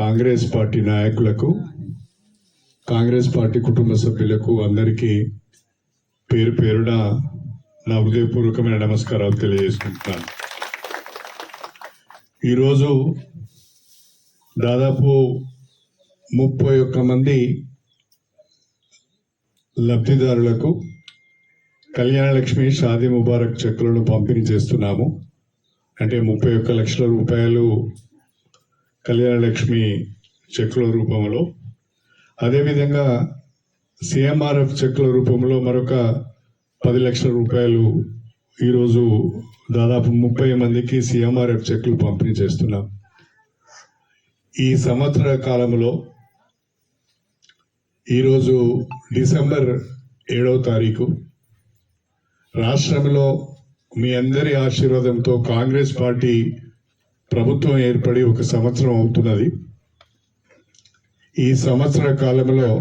Congress party నాయకులకు Congress party కుటుంబ సభ్యులకు అందరికీ పేరు పేరున నా హృదయపూర్వకమైన నమస్కారాలు తెలియజేసుకుంటున్నాను. ఈరోజు దాదాపు ముప్పై ఒక్క మంది లబ్ధిదారులకు కళ్యాణ లక్ష్మి షాదీ ముబారక్ చెక్కులను పంపిణీ చేస్తున్నాము. అంటే ముప్పై ఒక్క లక్షల రూపాయలు కళ్యాణలక్ష్మి చెక్కుల రూపంలో. అదేవిధంగా సిఎంఆర్ఎఫ్ చెక్కుల రూపంలో మరొక పది లక్షల రూపాయలు ఈరోజు దాదాపు ముప్పై మందికి సిఎంఆర్ఎఫ్ చెక్కులు పంపిణీ చేస్తున్నాం. ఈ సంవత్సర కాలంలో ఈరోజు డిసెంబర్ ఏడవ తారీఖు రాష్ట్రంలో మీ అందరి ఆశీర్వాదంతో కాంగ్రెస్ పార్టీ ప్రభుత్వం ఏర్పడి ఒక సంవత్సరం అవుతున్నది. ఈ సంవత్సర కాలంలో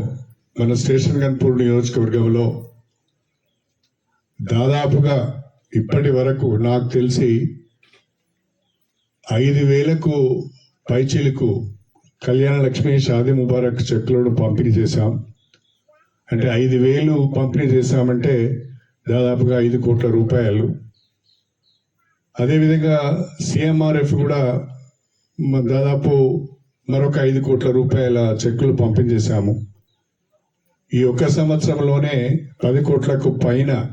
మన స్టేషన్ గన్పూర్ నియోజకవర్గంలో దాదాపుగా ఇప్పటి వరకు నాకు తెలిసి ఐదు వేలకు పైచీలకు కళ్యాణ లక్ష్మి షాదీ ముబారక్ చెక్కులను పంపిణీ చేశాం. అంటే ఐదు వేలు పంపిణీ చేశామంటే దాదాపుగా ఐదు కోట్ల రూపాయలు. అదేవిధంగా సిఎంఆర్ఎఫ్ కూడా దాదాపు మరొక ఐదు కోట్ల రూపాయల చెక్కులు పంపించేశాము. ఈ ఒక్క సంవత్సరంలోనే పది కోట్లకు పైన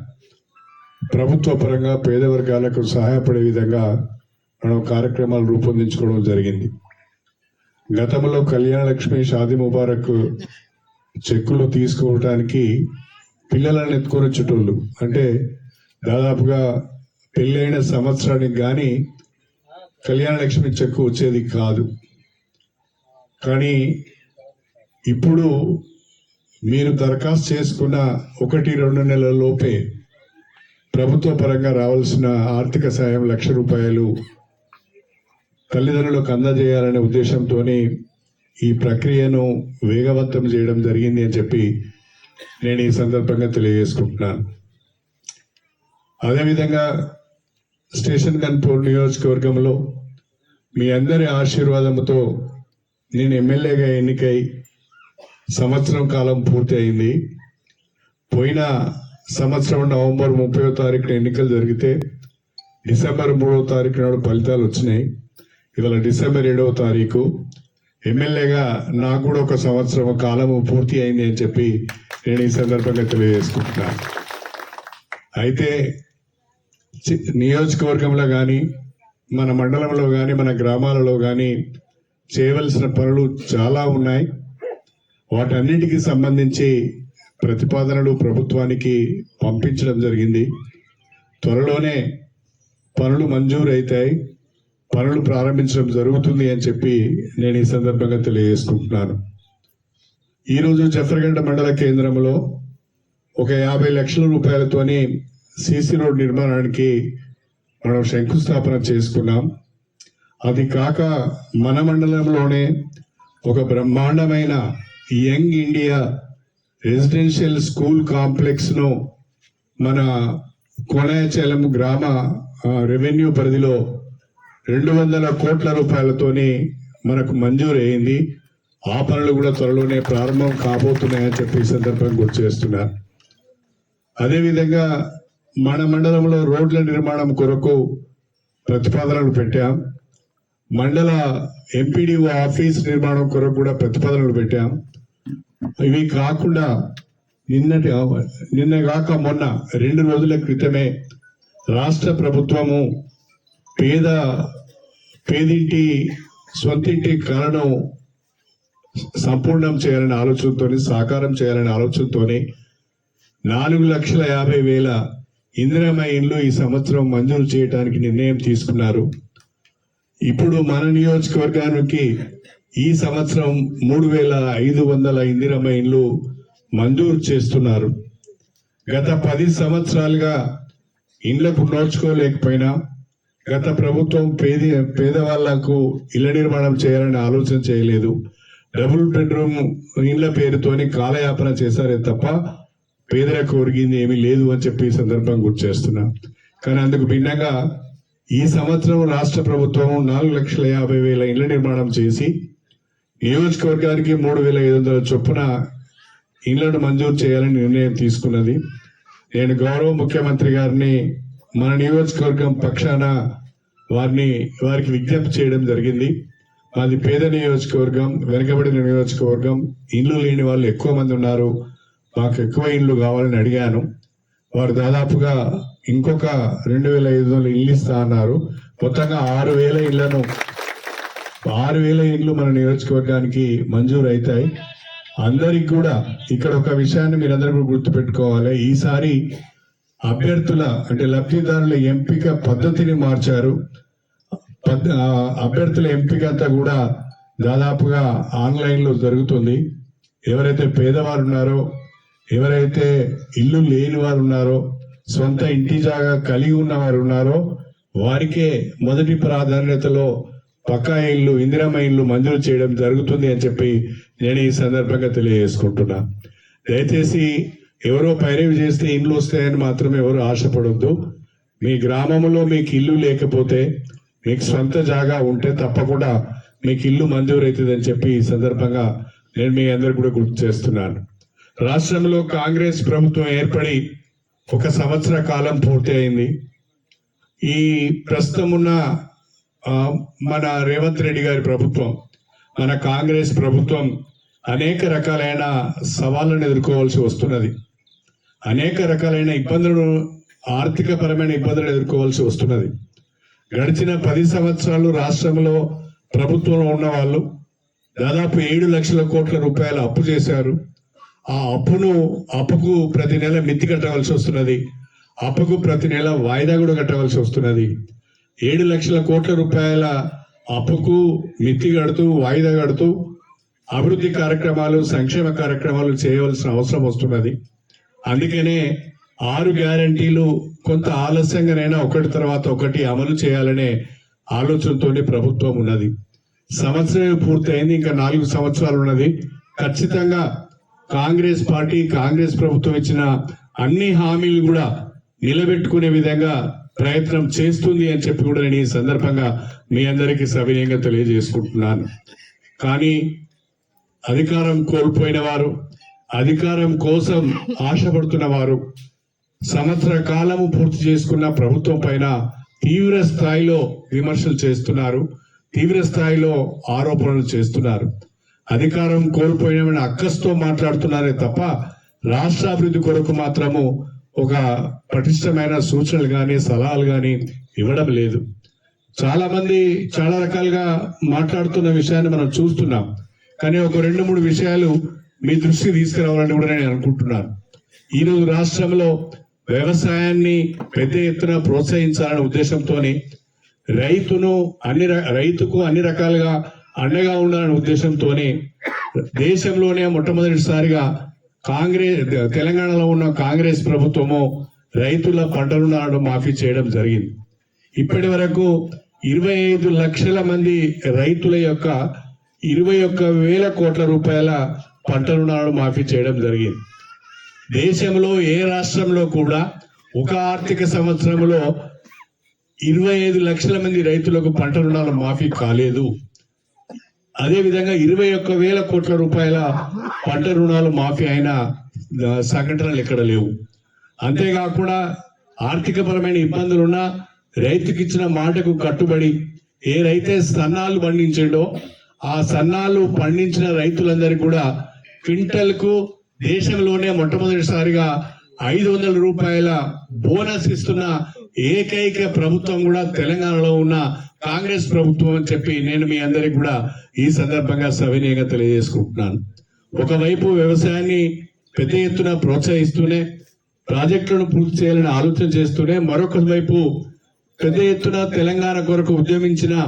ప్రభుత్వ పరంగా పేద వర్గాలకు సహాయపడే విధంగా మనం కార్యక్రమాలు రూపొందించుకోవడం జరిగింది. గతంలో కళ్యాణ లక్ష్మి ముబారక్ చెక్కులు తీసుకోవటానికి పిల్లలను ఎత్తుకొని వచ్చేటోళ్ళు. అంటే దాదాపుగా పెళ్ళైన సంవత్సరానికి కానీ కళ్యాణ లక్ష్మి చెక్కు వచ్చేది కాదు. కానీ ఇప్పుడు మీరు దరఖాస్తు చేసుకున్న ఒకటి రెండు నెలల లోపే ప్రభుత్వ పరంగా రావాల్సిన ఆర్థిక సాయం లక్ష రూపాయలు తల్లిదండ్రులకు అందజేయాలనే ఉద్దేశంతో ఈ ప్రక్రియను వేగవంతం చేయడం జరిగింది అని చెప్పి నేను ఈ సందర్భంగా తెలియజేసుకుంటున్నాను. అదేవిధంగా స్టేషన్ కన్పూర్ నియోజకవర్గంలో మీ అందరి ఆశీర్వాదంతో నేను ఎమ్మెల్యేగా ఎన్నికై సంవత్సరం కాలం పూర్తి అయింది. పోయిన సంవత్సరం నవంబర్ ముప్పై తారీఖున ఎన్నికలు జరిగితే డిసెంబర్ మూడవ తారీఖు నాడు ఫలితాలు వచ్చినాయి. ఇవాళ డిసెంబర్ ఏడవ తారీఖు. ఎమ్మెల్యేగా నాకు కూడా ఒక సంవత్సరం కాలము పూర్తి అయింది అని చెప్పి నేను ఈ సందర్భంగా తెలియజేసుకుంటున్నాను. అయితే నియోజకవర్గంలో కానీ మన మండలంలో కానీ మన గ్రామాలలో కానీ చేయవలసిన పనులు చాలా ఉన్నాయి. వాటన్నిటికీ సంబంధించి ప్రతిపాదనలు ప్రభుత్వానికి పంపించడం జరిగింది. త్వరలోనే పనులు మంజూరు అవుతాయి పనులు ప్రారంభించడం జరుగుతుంది అని చెప్పి నేను ఈ సందర్భంగా తెలియజేసుకుంటున్నాను. ఈరోజు జఫర్గడ్డ మండల కేంద్రంలో ఒక యాభై లక్షల రూపాయలతోని సీసీ రోడ్ నిర్మాణానికి మనం శంకుస్థాపన చేసుకున్నాం. అది కాక మన మండలంలోనే ఒక బ్రహ్మాండమైన యంగ్ ఇండియా రెసిడెన్షియల్ స్కూల్ కాంప్లెక్స్ను మన కోనాయచలం గ్రామ రెవెన్యూ పరిధిలో రెండు వందల కోట్ల రూపాయలతోని మనకు మంజూరు అయింది ఆ పనులు కూడా త్వరలోనే ప్రారంభం కాబోతున్నాయని చెప్పి ఈ సందర్భంగా గుర్తు చేస్తున్నారు అదేవిధంగా మన మండలంలో రోడ్ల నిర్మాణం కొరకు ప్రతిపాదనలు పెట్టాం. మండల ఎంపీడీఓ ఆఫీస్ నిర్మాణం కొరకు కూడా ప్రతిపాదనలు పెట్టాం. ఇవి కాకుండా నిన్నటి నిన్న కాక మొన్న రెండు రోజుల క్రితమే రాష్ట్ర ప్రభుత్వము పేద పేదింటి సొంతింటి కళను సంపూర్ణం చేయాలనే ఆలోచనతోని సాకారం చేయాలనే ఆలోచనతోని నాలుగు లక్షల యాభై వేల ఇందిరమ్మ ఇండ్లు ఈ సంవత్సరం మంజూరు చేయడానికి నిర్ణయం తీసుకున్నారు. ఇప్పుడు మన నియోజకవర్గానికి ఈ సంవత్సరం మూడు వేల ఐదు వందల ఇందిరమ్మ ఇండ్లు మంజూరు చేస్తున్నారు. గత పది సంవత్సరాలుగా ఇండ్లకు నోచుకోలేకపోయినా గత ప్రభుత్వం పేద పేదవాళ్ళకు ఇళ్ళ నిర్మాణం చేయాలని ఆలోచన చేయలేదు. డబుల్ బెడ్రూమ్ ఇండ్ల పేరుతోని కాలయాపన చేశారే తప్ప పేదలకు ఒరిగింది ఏమీ లేదు అని చెప్పి సందర్భం గుర్తు చేస్తున్నా. కానీ అందుకు భిన్నంగా ఈ సంవత్సరం రాష్ట్ర ప్రభుత్వం నాలుగు లక్షల యాభై వేల ఇళ్ళ నిర్మాణం చేసి నియోజకవర్గానికి మూడు వేల ఐదు వందల చొప్పున ఇళ్ళను మంజూరు చేయాలని నిర్ణయం తీసుకున్నది. నేను గౌరవ ముఖ్యమంత్రి గారిని మన నియోజకవర్గం పక్షాన వారిని వారికి విజ్ఞప్తి చేయడం జరిగింది. మాది పేద నియోజకవర్గం వెనుకబడిన నియోజకవర్గం. ఇల్లు లేని వాళ్ళు ఎక్కువ మంది ఉన్నారు. మాకు ఎక్కువ ఇల్లు కావాలని అడిగాను. వారు దాదాపుగా ఇంకొక రెండు వేల ఐదు వందల ఇల్లు ఇస్తా అన్నారు. మొత్తంగా ఆరు వేల ఇళ్ళను ఆరు వేల ఇళ్ళు మన నియోజకవర్గానికి మంజూరు అవుతాయి. అందరికి కూడా ఇక్కడ ఒక విషయాన్ని మీరందరూ కూడా గుర్తుపెట్టుకోవాలి. ఈసారి అభ్యర్థుల అంటే లబ్ధిదారుల ఎంపిక పద్ధతిని మార్చారు. పద్- అభ్యర్థుల ఎంపిక అంతా కూడా దాదాపుగా ఆన్లైన్లో జరుగుతుంది. ఎవరైతే పేదవారు ఉన్నారో ఎవరైతే ఇల్లు లేని వారు ఉన్నారో సొంత ఇంటి జాగా కలిగి ఉన్న వారు ఉన్నారో వారికే మొదటి ప్రాధాన్యతలో పక్కా ఇల్లు ఇందిరమ్మ ఇల్లు మంజూరు చేయడం జరుగుతుంది అని చెప్పి నేను ఈ సందర్భంగా తెలియజేసుకుంటున్నా. దయచేసి ఎవరో పైరవి చేస్తే ఇండ్లు వస్తాయని మాత్రం ఎవరు ఆశపడొద్దు. మీ గ్రామంలో మీకు ఇల్లు లేకపోతే మీకు సొంత జాగా ఉంటే తప్పకుండా మీకు ఇల్లు మంజూరు అవుతుందని చెప్పి ఈ సందర్భంగా నేను మీ అందరికి కూడా గుర్తు చేస్తున్నాను. రాష్ట్రంలో కాంగ్రెస్ ప్రభుత్వం ఏర్పడి ఒక సంవత్సర కాలం పూర్తి అయింది. ఈ ప్రస్తుతం ఉన్న మన రేవంత్ రెడ్డి గారి ప్రభుత్వం మన కాంగ్రెస్ ప్రభుత్వం అనేక రకాలైన సవాళ్ళను ఎదుర్కోవాల్సి వస్తున్నది. అనేక రకాలైన ఇబ్బందులను ఆర్థిక పరమైన ఇబ్బందులు ఎదుర్కోవాల్సి వస్తున్నది. గడిచిన పది సంవత్సరాలు రాష్ట్రంలో ప్రభుత్వంలో ఉన్న వాళ్ళు దాదాపు ఏడు లక్షల కోట్ల రూపాయలు అప్పు చేశారు. ఆ అప్పును అప్పుకు ప్రతి నెల మిత్తి కట్టవలసి వస్తున్నది. అప్పుకు ప్రతి నెల వాయిదా కూడా కట్టవలసి వస్తున్నది. ఏడు లక్షల కోట్ల రూపాయల అప్పుకు మిత్తి కడుతూ వాయిదా కడుతూ అభివృద్ధి కార్యక్రమాలు సంక్షేమ కార్యక్రమాలు చేయవలసిన అవసరం వస్తున్నది. అందుకనే ఆరు గ్యారంటీలు కొంత ఆలస్యంగానైనా ఒకటి తర్వాత ఒకటి అమలు చేయాలనే ఆలోచనతోనే ప్రభుత్వం ఉన్నది. సంవత్సరం పూర్తయింది ఇంకా నాలుగు సంవత్సరాలు ఉన్నది. ఖచ్చితంగా కాంగ్రెస్ పార్టీ కాంగ్రెస్ ప్రభుత్వం ఇచ్చిన అన్ని హామీలు కూడా నిలబెట్టుకునే విధంగా ప్రయత్నం చేస్తుంది అని చెప్పి కూడా నేను ఈ సందర్భంగా మీ అందరికీ సవినయంగా తెలియజేసుకుంటున్నాను. కానీ అధికారం కోల్పోయిన వారు అధికారం కోసం ఆశపడుతున్న వారు సంవత్సర కాలము పూర్తి చేసుకున్న ప్రభుత్వం పైన తీవ్ర స్థాయిలో విమర్శలు చేస్తున్నారు తీవ్ర స్థాయిలో ఆరోపణలు చేస్తున్నారు. అధికారం కోల్పోయిన అక్కస్తో మాట్లాడుతున్నారే తప్ప రాష్ట్ర అభివృద్ధి కొరకు మాత్రము ఒక పటిష్టమైన సూచనలు కానీ సలహాలు కానీ ఇవ్వడం లేదు. చాలా మంది చాలా రకాలుగా మాట్లాడుతున్న విషయాన్ని మనం చూస్తున్నాం. కానీ ఒక రెండు మూడు విషయాలు మీ దృష్టికి తీసుకురావాలని కూడా నేను అనుకుంటున్నాను. ఈ రోజు రాష్ట్రంలో వ్యవసాయాన్ని పెద్ద ఎత్తున ప్రోత్సహించాలనే ఉద్దేశంతో రైతును అన్ని ర- రైతుకు అన్ని రకాలుగా అండగా ఉండాలనే ఉద్దేశంతోనే దేశంలోనే మొట్టమొదటిసారిగా కాంగ్రెస్ తెలంగాణలో ఉన్న కాంగ్రెస్ ప్రభుత్వము రైతుల పంట రుణాలను మాఫీ చేయడం జరిగింది. ఇప్పటి వరకు ఇరవై ఐదు లక్షల మంది రైతుల యొక్క ఇరవై ఒక్క వేల కోట్ల రూపాయల పంట రుణాలను మాఫీ చేయడం జరిగింది. దేశంలో ఏ రాష్ట్రంలో కూడా ఒక ఆర్థిక సంవత్సరంలో ఇరవై ఐదు లక్షల మంది రైతులకు పంట రుణాలు మాఫీ కాలేదు. అదే విధంగా ఇరవై ఒక్క వేల కోట్ల రూపాయల పంట రుణాలు మాఫీ అయిన సంఘటనలు ఎక్కడ లేవు. అంతేకాకుండా ఆర్థిక పరమైన ఇబ్బందులున్నా రైతుకి ఇచ్చిన మాటకు కట్టుబడి ఏ రైతే సన్నాలు పండించాడో ఆ సన్నాలు పండించిన రైతులందరికీ కూడా క్వింటల్కు దేశంలోనే మొట్టమొదటిసారిగా ఐదు వందల రూపాయల బోనస్ ఇస్తున్న ఏకైక ప్రభుత్వం కూడా తెలంగాణలో ఉన్న కాంగ్రెస్ ప్రభుత్వం అని చెప్పి నేను మీ అందరికి కూడా ఈ సందర్భంగా సవినయంగా తెలియజేసుకుంటున్నాను. ఒకవైపు వ్యవసాయాన్ని పెద్ద ఎత్తున ప్రోత్సహిస్తూనే ప్రాజెక్టులను పూర్తి చేయాలని ఆలోచన చేస్తూనే మరొక వైపు పెద్ద ఎత్తున తెలంగాణ కొరకు ఉద్యమించిన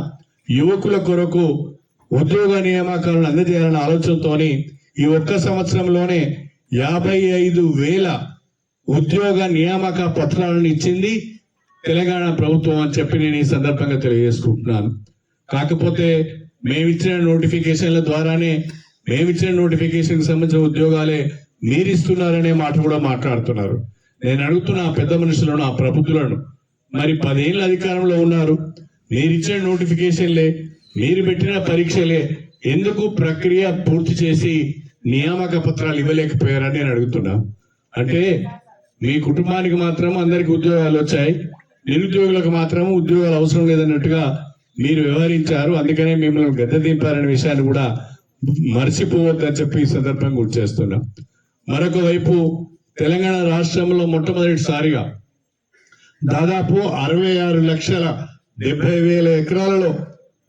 యువకుల కొరకు ఉద్యోగ నియామకాలను అందజేయాలనే ఆలోచనతోని ఈ ఒక్క సంవత్సరంలోనే యాభై ఐదు వేల ఉద్యోగ నియామక పత్రాలను ఇచ్చింది. తెలంగాణ ప్రభుత్వం అని చెప్పి నేను ఈ సందర్భంగా తెలియజేసుకుంటున్నాను. కాకపోతే మేమిచ్చిన నోటిఫికేషన్ల ద్వారానే మేమిచ్చిన నోటిఫికేషన్ సంబంధించిన ఉద్యోగాలే మీరిస్తున్నారనే మాట కూడా మాట్లాడుతున్నారు. నేను అడుగుతున్న ఆ పెద్ద మనుషులను ఆ ప్రబుద్ధులను మరి పదేళ్ళ అధికారంలో ఉన్నారు. మీరిచ్చిన నోటిఫికేషన్లే మీరు పెట్టిన పరీక్షలే ఎందుకు ప్రక్రియ పూర్తి చేసి నియామక పత్రాలు ఇవ్వలేకపోయారని నేను అడుగుతున్నా. అంటే మీ కుటుంబానికి మాత్రం అందరికి ఉద్యోగాలు వచ్చాయి. నిరుద్యోగులకు మాత్రం ఉద్యోగాలు అవసరం లేదన్నట్టుగా మీరు వ్యవహరించారు. అందుకనే మిమ్మల్ని గద్దె దింపారనే విషయాన్ని కూడా మర్చిపోవద్దని చెప్పి ఈ సందర్భంగా గుర్తు చేస్తున్నా. మరొక వైపు తెలంగాణ రాష్ట్రంలో మొట్టమొదటిసారిగా దాదాపు అరవై ఆరు లక్షల డెబ్బై వేల ఎకరాలలో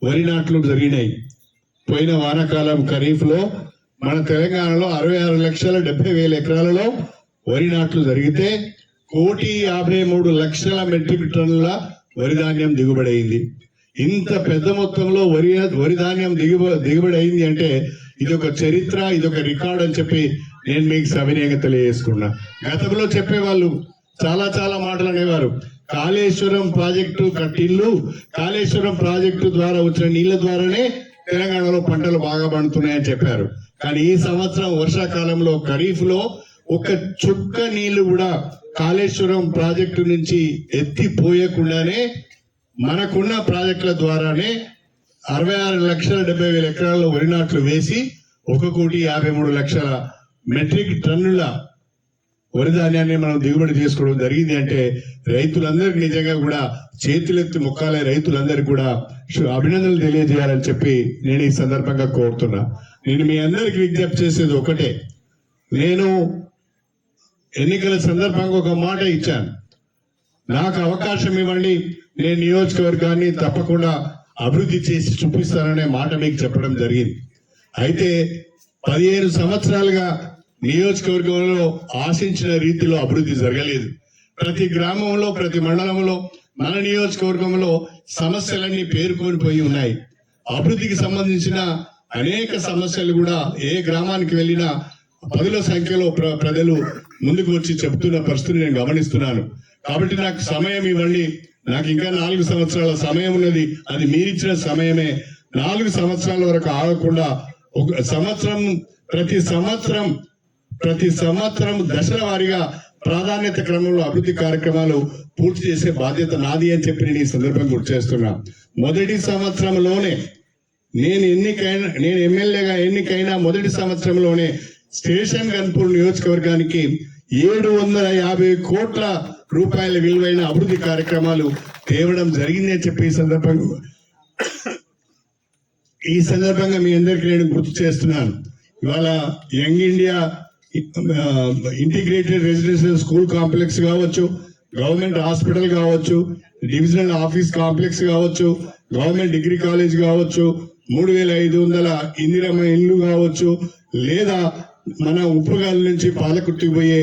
వరి నాట్లు జరిగినాయి. పోయిన వానాకాలం ఖరీఫ్లో మన తెలంగాణలో అరవై ఆరు లక్షల డెబ్బై వేల ఎకరాలలో వరి నాట్లు జరిగితే కోటి యాభై మూడు లక్షల మెట్రిక్ టన్నుల వరి ధాన్యం దిగుబడి అయింది ఇంత పెద్ద మొత్తంలో వరి వరి ధాన్యం దిగుబ దిగుబడి అయింది అంటే ఇది ఒక చరిత్ర ఇది ఒక రికార్డ్ అని చెప్పి నేను మీకు సవినయంగా తెలియజేసుకున్నా. గతంలో చెప్పేవాళ్ళు చాలా చాలా మాటలు అనేవారు. కాళేశ్వరం ప్రాజెక్టు కట్టిల్లు కాళేశ్వరం ప్రాజెక్టు ద్వారా వచ్చిన నీళ్ళ ద్వారానే తెలంగాణలో పంటలు బాగా పండుతున్నాయని చెప్పారు. కానీ ఈ సంవత్సరం వర్షాకాలంలో ఖరీఫ్లో ఒక చుక్క నీళ్ళు కూడా కాళేశ్వరం ప్రాజెక్టు నుంచి ఎత్తిపోయకుండానే మనకున్న ప్రాజెక్టుల ద్వారానే అరవై ఆరు లక్షల డెబ్బై వేల ఎకరాల్లో వరి నాట్లు వేసి ఒక కోటి యాభై మూడు లక్షల మెట్రిక్ టన్నుల వరి ధాన్యాన్ని మనం దిగుబడి చేసుకోవడం జరిగింది అంటే రైతులందరికీ నిజంగా కూడా చేతులెత్తి మొక్కాలే రైతులందరికీ కూడా అభినందనలు తెలియజేయాలని చెప్పి నేను ఈ సందర్భంగా కోరుతున్నా. నేను మీ అందరికి విజ్ఞప్తి చేసేది ఒకటే. నేను ఎన్నికల సందర్భంగా ఒక మాట ఇచ్చాను. నాకు అవకాశం ఇవ్వండి నేను నియోజకవర్గాన్ని తప్పకుండా అభివృద్ధి చేసి చూపిస్తాననే మాట మీకు చెప్పడం జరిగింది. అయితే పదిహేను సంవత్సరాలుగా నియోజకవర్గంలో ఆశించిన రీతిలో అభివృద్ధి జరగలేదు. ప్రతి గ్రామంలో ప్రతి మండలంలో మన నియోజకవర్గంలో సమస్యలన్నీ పేరుకొని పోయి ఉన్నాయి. అభివృద్ధికి సంబంధించిన అనేక సమస్యలు కూడా ఏ గ్రామానికి వెళ్ళినా పదుల సంఖ్యలో ప్రజలు ముందుకు వచ్చి చెప్తున్న పరిస్థితిని నేను గమనిస్తున్నాను. కాబట్టి నాకు సమయం ఇవ్వండి. నాకు ఇంకా నాలుగు సంవత్సరాల సమయం ఉన్నది. అది మీరిచ్చిన సమయమే. నాలుగు సంవత్సరాల వరకు ఆగకుండా ఒక సంవత్సరం ప్రతి సంవత్సరం ప్రతి సంవత్సరం దశల వారీగా ప్రాధాన్యత క్రమంలో అభివృద్ధి కార్యక్రమాలు పూర్తి చేసే బాధ్యత నాది అని చెప్పి నేను ఈ సందర్భం గుర్తు చేస్తున్నా. మొదటి సంవత్సరంలోనే నేను ఎన్నికైనా నేను ఎమ్మెల్యేగా ఎన్నికైనా మొదటి సంవత్సరంలోనే స్టేషన్ గన్పూర్ నియోజకవర్గానికి ఏడు వందల యాభై కోట్ల రూపాయల విలువైన అభివృద్ధి కార్యక్రమాలు తేవడం జరిగింది అని చెప్పి ఈ సందర్భంగా ఈ సందర్భంగా మీ అందరికీ నేను గుర్తు చేస్తున్నాను. ఇవాళ Young India integrated residential school complex కావచ్చు గవర్నమెంట్ హాస్పిటల్ కావచ్చు డివిజనల్ ఆఫీస్ కాంప్లెక్స్ కావచ్చు గవర్నమెంట్ డిగ్రీ కాలేజ్ కావచ్చు మూడు వేల ఐదు వందల ఇందిరమ్మ ఇల్లు కావచ్చు లేదా మన ఉప్పుగాల నుంచి పాలకుర్తికి పోయే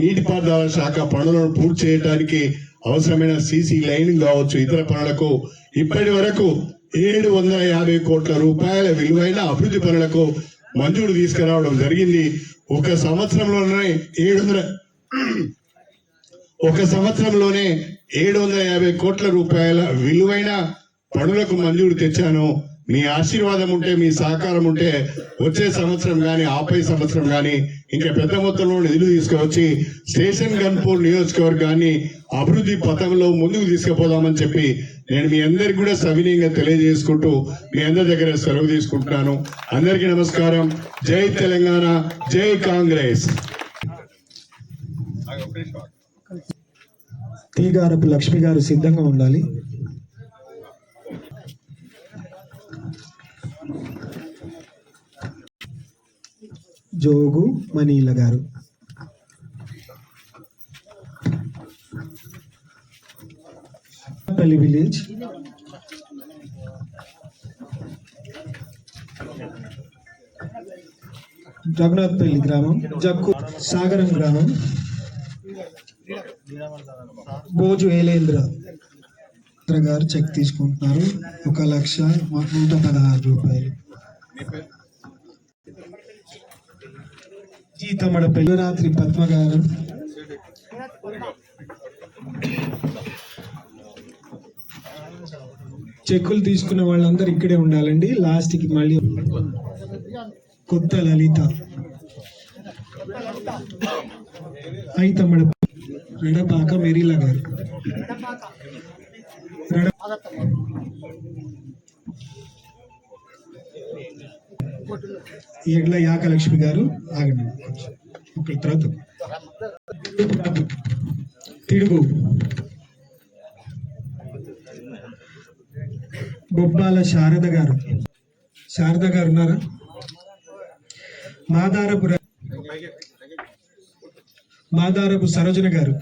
నీటిపారుదల శాఖ పనులను పూర్తి చేయడానికి అవసరమైన సీసీ లైన్ కావచ్చు ఇతర పనులకు ఇప్పటి వరకు ఏడు వందల యాభై కోట్ల రూపాయల విలువైన అభివృద్ధి పనులకు మంజూరు తీసుకురావడం జరిగింది. ఒక సంవత్సరంలోనే ఏడు వందల ఒక సంవత్సరంలోనే ఏడు వందల యాభై కోట్ల రూపాయల విలువైన పనులకు మంజూరు తెచ్చాను. మీ ఆశీర్వాదం ఉంటే మీ సహకారం ఉంటే వచ్చే సంవత్సరం గాని ఆపై సంవత్సరం గాని ఇంకా పెద్ద మొత్తంలో నిధులు తీసుకువచ్చి స్టేషన్ గన్పూర్ నియోజకవర్గాన్ని అభివృద్ధి పథంలో ముందుకు తీసుకుపోదామని చెప్పి నేను మీ అందరికి కూడా సవినీయంగా తెలియజేసుకుంటూ మీ అందరి దగ్గర సెలవు తీసుకుంటున్నాను. అందరికీ నమస్కారం. జై తెలంగాణ జై కాంగ్రెస్. టీ గారు లక్ష్మి గారు సిద్ధంగా ఉండాలి. జోగు మనీల గారు. పల్లి విలేజ్. జగన్నాథ్పల్లి గ్రామం జక్కు సాగరం గ్రామం. భోజు ఏలేంద్ర గారు చెక్ తీసుకుంటున్నారు. ఒక లక్ష నూట పదహారు రూపాయలు. తమడ పెళ్ళరాత్రి పద్మ గారు. చెక్కులు తీసుకున్న వాళ్ళందరూ ఇక్కడే ఉండాలండి. లాస్ట్కి మళ్ళీ కొత్త లలిత. అయితమ్మడ రెడపాక మెరీలా గారు. రెడ ఎడ్ల యాకలక్ష్మి గారు ఆగండి. ఒక తర్వాత తిడుగు బొబ్బాల శారద గారు. శారద గారు ఉన్నారా? మాదారపు మాదారపు సరోజన గారు.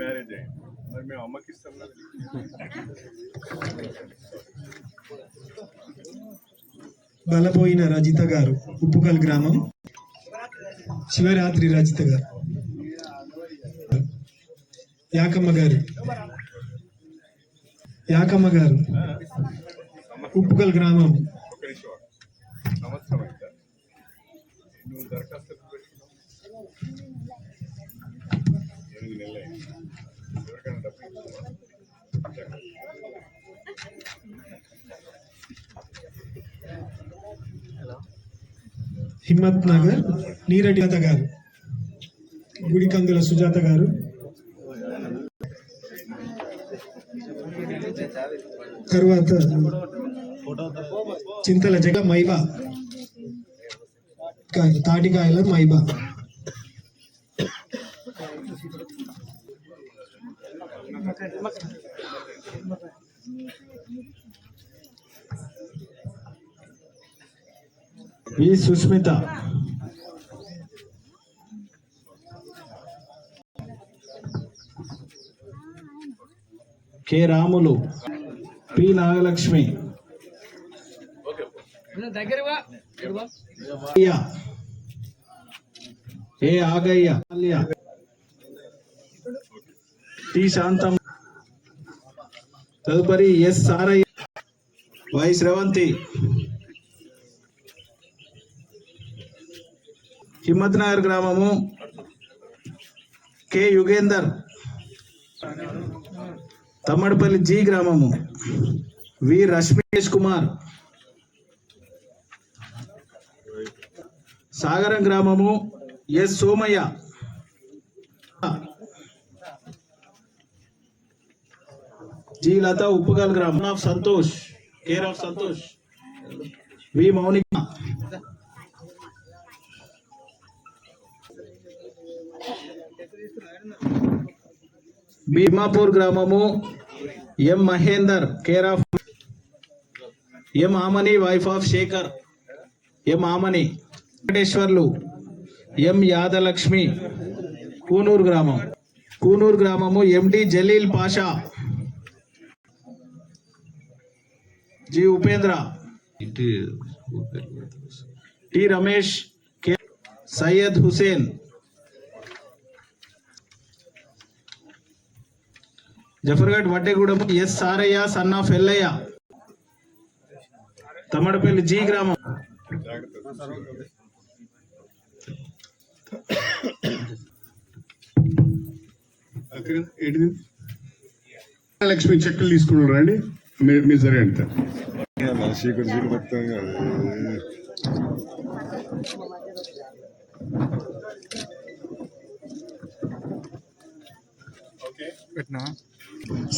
మ్యారేజ్ మరి మేము అమ్మకి ఇస్తాం కదా. బలపోయిన రజిత గారు ఉప్పుకల్ గ్రామం. శివరాత్రి రజిత గారు. యాకమ్మ గారు. యాకమ్మ గారు ఉప్పుకల్ గ్రామం. దరఖాస్తు? ఎనిమిది నెలలు. హిమ్మత్ నగర్ నీరటి లత గారు గుడికందుల సుజాత గారు. తరువాత Chintala Jaga Maiba Tatikayala Maiba V Sushmita. K Ramulu P Nagalakshmi. A Agayya. T Shantam తదుపరి ఎస్ సారయ్య. వై శ్రవంతి. హిమ్మత్ నగర్ గ్రామము కె యుగేందర్. తమ్మడిపల్లి జి గ్రామము. వి రశ్మేష్ కుమార్. సాగరం గ్రామము ఎస్ సోమయ్య. జి లత ఉప్పుగల్ గ్రామం. Of Santosh care of Santosh V Mounika. Bheemapur గ్రామము M Mahender care of M Amani wife of Shekar M Amani Venkateswarlu M Yadalakshmi Kunur గ్రామం. కూనూరు గ్రామము MD Jaleel Pasha. G Upendra. T Ramesh Syed Hussain. Zafargadh Vaddegudem S Sarayya son of Yellaiah Tammadapalli G గ్రామం. లక్ష్మి చెక్కులు తీసుకున్నారు రండి మీరు మీరు సరే అంట. చీకటి చీకటి వస్తాం కదా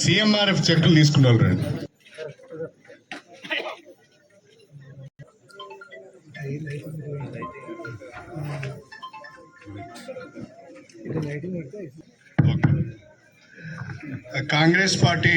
సిఎంఆర్ఎఫ్ చెక్కులు తీసుకున్నారు రండి. కాంగ్రెస్ పార్టీ